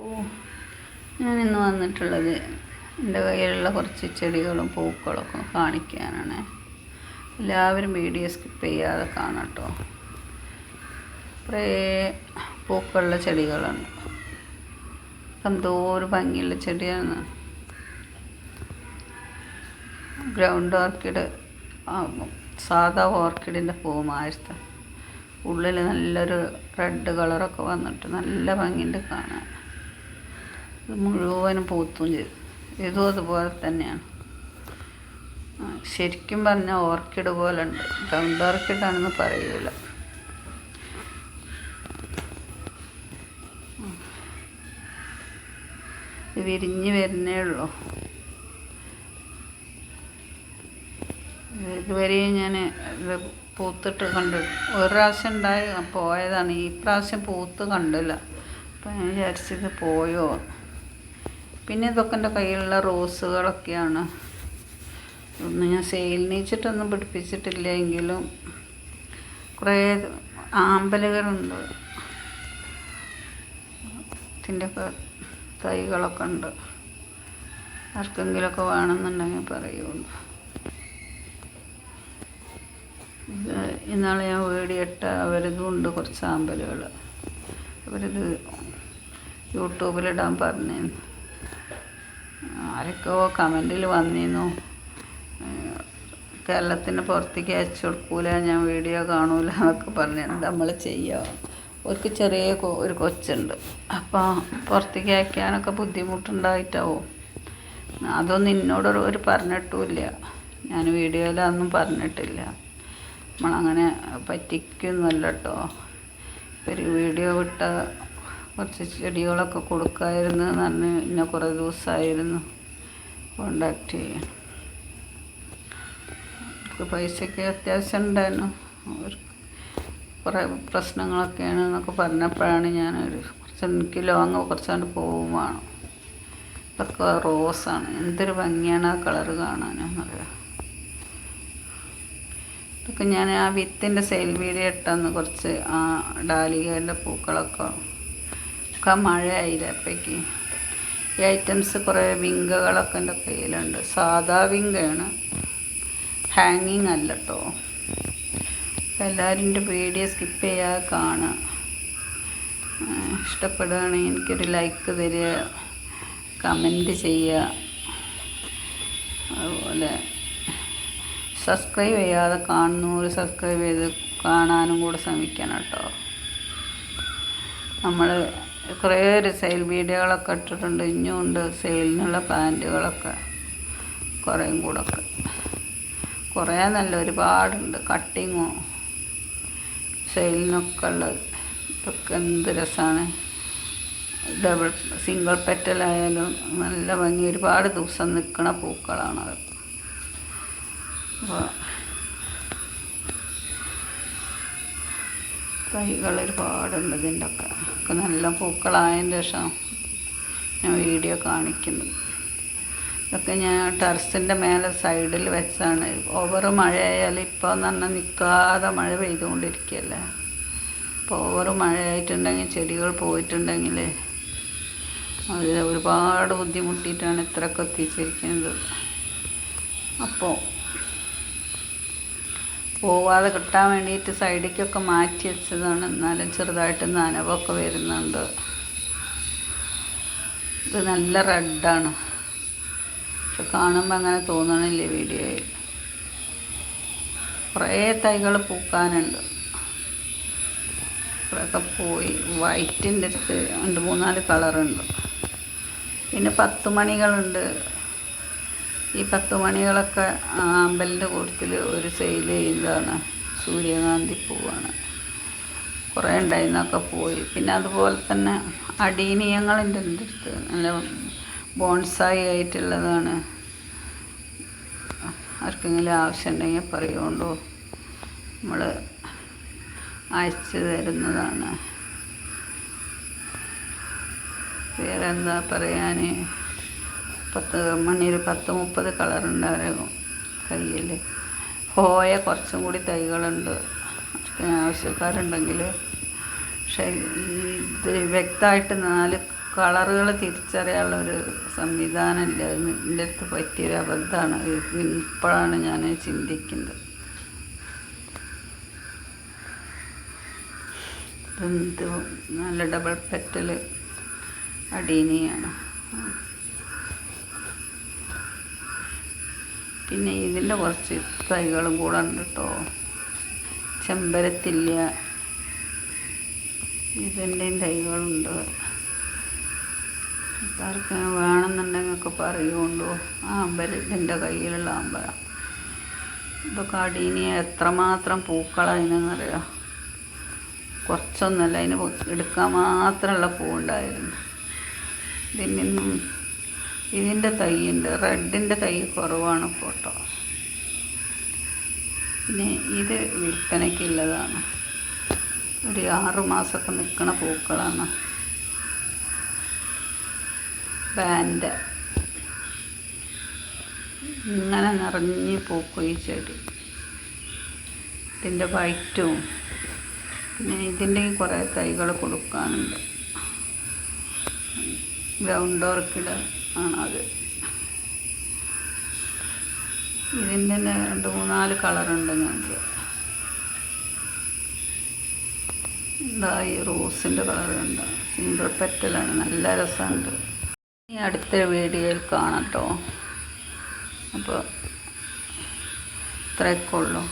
ഓ ഇന്ന് വന്നിട്ടുള്ളത് എന്റെ കയ്യിലുള്ള കുറച്ച് ചെടികളും പൂക്കളൊക്കെ കാണിക്കാനാണ്. എല്ലാവരും വീഡിയോ സ്കിപ്പ് ചെയ്യാതെ കാണട്ടോ കുറേ പൂക്കളുള്ള ചെടികളുണ്ട്. എന്തോ ഒരു ഭംഗിയുള്ള ചെടിയാണ്. ഗ്രൗണ്ട് ഓർക്കിഡ് സാധാ ഓർക്കിഡിന്റെ പൂ മാതിരത്തെ ഉള്ളിൽ നല്ലൊരു റെഡ് കളറൊക്കെ വന്നിട്ട് നല്ല ഭംഗിയുണ്ട് കാണാൻ. മുഴുവനും പൂത്തും ചെയ്തു. ഇതും അതുപോലെ തന്നെയാണ്. ശരിക്കും പറഞ്ഞാൽ ഓർക്കിഡ് പോലെ ഉണ്ട് ഗ്രൗണ്ട് ഓർക്കിഡാണെന്ന് പറയൂല. ഇത് വിരിഞ്ഞ് വരുന്നേ ഉള്ളൂ. ഇതുവരെയും ഞാൻ ഇത് പൂത്തിട്ട് കണ്ടു ഒരു പ്രാവശ്യം ഉണ്ടായി പോയതാണ്. ഈ പ്രാവശ്യം പൂത്ത് കണ്ടില്ല. അപ്പം ഞാൻ വിചാരിച്ചത് പോയോ പിന്നെ ഇതൊക്കെ എന്റെ കയ്യിലുള്ള റോസുകളൊക്കെയാണ്. ഒന്ന് ഞാൻ സെയിലിന് വെച്ചിട്ടൊന്നും പിടിപ്പിച്ചിട്ടില്ല എങ്കിലും കുറേ ആമ്പലുകളുണ്ട്. ഇതിന്റെയൊക്കെ തൈകളൊക്കെ ഉണ്ട്. ആർക്കെങ്കിലുമൊക്കെ വേണമെന്നുണ്ടെങ്കിൽ പറയുള്ളൂ. ഇത് ഇന്നാളെ ഞാൻ വേടിയിട്ട അവരിതും ഉണ്ട് കുറച്ച് ആമ്പലുകൾ അവരിത് യൂട്യൂബിലിടാൻ പറഞ്ഞിരുന്നു. ആരൊക്കെയോ കമന്റിൽ വന്നിരുന്നു. കേരളത്തിന് പുറത്തേക്ക് അയച്ചു കൊടുക്കൂല ഞാൻ വീഡിയോ കാണൂല എന്നൊക്കെ പറഞ്ഞു നമ്മൾ ചെയ്യുക അവർക്ക് ചെറിയ ഒരു കൊച്ചുണ്ട്. അപ്പോൾ പുറത്തേക്ക് അയക്കാനൊക്കെ ബുദ്ധിമുട്ടുണ്ടായിട്ടാവും? അതൊന്നും എന്നോട് ഒരു- ഒരു പറഞ്ഞിട്ടുമില്ല ഞാൻ വീഡിയോയിലൊന്നും പറഞ്ഞിട്ടില്ല. നമ്മളങ്ങനെ പറ്റിക്കുന്നല്ലോ കേട്ടോ ഒരു വീഡിയോ വിട്ട കുറച്ച് ചെടികളൊക്കെ കൊടുക്കായിരുന്നു. എന്ന് പറഞ്ഞ് പിന്നെ കുറേ ദിവസമായിരുന്നു കോണ്ടാക്ട് ചെയ്യാൻ. അവർക്ക് പൈസയ്ക്ക് അത്യാവശ്യം ഉണ്ടായിരുന്നു. ഒരു കുറേ പ്രശ്നങ്ങളൊക്കെയാണ് എന്നൊക്കെ പറഞ്ഞപ്പോഴാണ് ഞാനൊരു കുറച്ച് എനിക്ക് ലോങ് കുറച്ചാണ്ട് പോവുമാണ് ഇതൊക്കെ റോസാണ്. എന്തൊരു ഭംഗിയാണ് ആ കളറ് കാണാനെന്നറിയാം ഇതൊക്കെ ഞാൻ ആ വിത്തിന്റെ സെയിൽ വീഡിയോ ഇട്ടെന്ന് കുറച്ച് ആ ഡാലികേന്റെ പൂക്കളൊക്കെ ഒക്കെ മഴയായില്ല അപ്പോഴേക്ക് ഈ ഐറ്റംസ് കുറേ വിങ്കകളൊക്കെ എന്റെ കയ്യിലുണ്ട്. സാധാ വിങ്കയാണ് ഹാങ്ങിങ് അല്ല കേട്ടോ എല്ലാവരും എന്റെ വീഡിയോ സ്കിപ്പ് ചെയ്യാതെ കാണുക. ഇഷ്ടപ്പെടുകയാണെങ്കിൽ എനിക്കൊരു ലൈക്ക് തരിക കമന്റ് ചെയ്യുക. അതുപോലെ സബ്സ്ക്രൈബ് ചെയ്യാതെ കാണുന്നവർ സബ്സ്ക്രൈബ് ചെയ്ത് കാണാനും കൂടെ ശ്രമിക്കണം കേട്ടോ. നമ്മൾ കുറേ ഒരു സെയിൽ വീഡിയോകളൊക്കെ ഇട്ടിട്ടുണ്ട്. ഇനിയും ഉണ്ട് സെയിലിനുള്ള പാന്റുകളൊക്കെ കുറേയും കൂടെ ഒക്കെ. കുറേ നല്ല ഒരുപാടുണ്ട്. കട്ടിങ്ങോ സെയിലിനൊക്കെ ഉള്ളത്. ഇതൊക്കെ എന്ത് രസമാണ് ഡബിൾ സിംഗിൾ പെറ്റലായാലും നല്ല ഭംഗി. ഒരുപാട് ദിവസം നിൽക്കണ അതൊക്കെ അപ്പോൾ തൈകൾ ഒരുപാടുണ്ട് ഇതിന്റെ ഒക്കെ ഒക്കെ നല്ല പൂക്കളായതിന് ശേഷം ഞാൻ വീഡിയോ കാണിക്കുന്നത് ഇതൊക്കെ ഞാൻ ടെറസിന്റെ മേലെ സൈഡിൽ വെച്ചാണ്. ഓവർ മഴയായാൽ ഇപ്പോൾ എന്ന് പറഞ്ഞാൽ നിൽക്കാതെ മഴ പെയ്തുകൊണ്ടിരിക്കുകയല്ലേ? അപ്പോൾ ഓവർ മഴയായിട്ടുണ്ടെങ്കിൽ ചെടികൾ പോയിട്ടുണ്ടെങ്കിൽ അവർ ഒരുപാട് ബുദ്ധിമുട്ടിയിട്ടാണ് ഇത്രയൊക്കെ എത്തിച്ചിരിക്കുന്നത്. അപ്പോൾ പോവാതെ കിട്ടാൻ വേണ്ടിയിട്ട് സൈഡിലേക്കൊക്കെ മാറ്റി വെച്ചതാണ്. എന്നാലും ചെറുതായിട്ട് നനവൊക്കെ വരുന്നുണ്ട്. ഇത് നല്ല റെഡാണ്. പക്ഷെ കാണുമ്പോൾ അങ്ങനെ തോന്നണില്ലേ വീഡിയോയിൽ കുറേ തൈകൾ പൂക്കാനുണ്ട്. കുറേയൊക്കെ പോയി. വൈറ്റിന്റെ അടുത്ത് രണ്ട് മൂന്നാൽ കളറുണ്ട്. പിന്നെ പത്ത് മണികളുണ്ട്. ഈ പത്ത് മണികളൊക്കെ അമ്പലിന്റെ കൂട്ടത്തിൽ ഒരു സെയിൽ ചെയ്യുന്നതാണ്. സൂര്യകാന്തി പൂവാണ്. കുറേ ഉണ്ടായിരുന്നൊക്കെ പോയി. പിന്നെ അതുപോലെ തന്നെ അടീനീയങ്ങളുണ്ട് എന്റെ അടുത്ത് നല്ല ബോൺസായി ആയിട്ടുള്ളതാണ്. ആർക്കെങ്കിലും ആവശ്യം ഉണ്ടെങ്കിൽ പറയുകൊണ്ടു. നമ്മൾ അയച്ചു തരുന്നതാണ്. വേറെ എന്താ പറയാൻ പത്ത് മണിയിൽ പത്ത് മുപ്പത് കളറുണ്ട് അവരെ കയ്യിൽ ഹോയ കുറച്ചും കൂടി തൈകളുണ്ട്. ആവശ്യക്കാരുണ്ടെങ്കിൽ പക്ഷേ ഇത് വ്യക്തമായിട്ട് നാല് കളറുകൾ തിരിച്ചറിയാനുള്ള ഒരു സംവിധാനം ഇല്ല അത് എന്റെ അടുത്ത് പറ്റിയൊരു അബദ്ധമാണ്. ഇപ്പോഴാണ് ഞാൻ ചിന്തിക്കുന്നത്. ഇത് നല്ല ഡബിൾ പെറ്റൽ അടീനിയാണ്. പിന്നെ ഇതിന്റെ കുറച്ച് തൈകളും കൂടെ ഉണ്ട് കേട്ടോ ചെമ്പരത്തില്ല. ഇതിന്റെയും തൈകളുണ്ട്. ആർക്ക് വേണമെന്നുണ്ടെങ്കിൽ ഒക്കെ പറയുകൊണ്ടു. ആ അമ്പലം ഇതിന്റെ കയ്യിലുള്ള അമ്പലം. ഇതൊക്കെ അടീനി എത്രമാത്രം പൂക്കളതിനെന്നറിയാം കുറച്ചൊന്നുമല്ല അതിന് എടുക്കാൻ മാത്രമുള്ള പൂവുണ്ടായിരുന്നു. ഇതിനൊന്നും ഇതിന്റെ തൈയുണ്ട്. റെഡിന്റെ തൈ കുറവാണ് ഫോട്ടോ. പിന്നെ ഇത് വിൽപ്പനയ്ക്കുള്ളതാണ്. ഒരു ആറ് മാസമൊക്കെ നിൽക്കണ പൂക്കളാണ്. ബാൻഡ്. ഇങ്ങനെ നിറഞ്ഞ് പൂക്കും ഈ ചെടി. ഇതിന്റെ വൈറ്റും. പിന്നെ ഇതിന്റെ കുറേ തൈകൾ കൊടുക്കാനുണ്ട്. ഗ്രൗണ്ട് ഓർക്കിഡ് ആണത് ഇതിന്റെ തന്നെ രണ്ട് മൂന്നാൽ കളറുണ്ട് ഞങ്ങൾക്ക്. എന്താ ഈ റോസിന്റെ കളറുണ്ട് സിംഗിൾ പെറ്റലാണ് നല്ല രസമുണ്ട്. ഇനി അടുത്ത വീഡിയോയിൽ കാണാം കേട്ടോ അപ്പോൾ ഇത്രയൊക്കെ ഉള്ളൂ.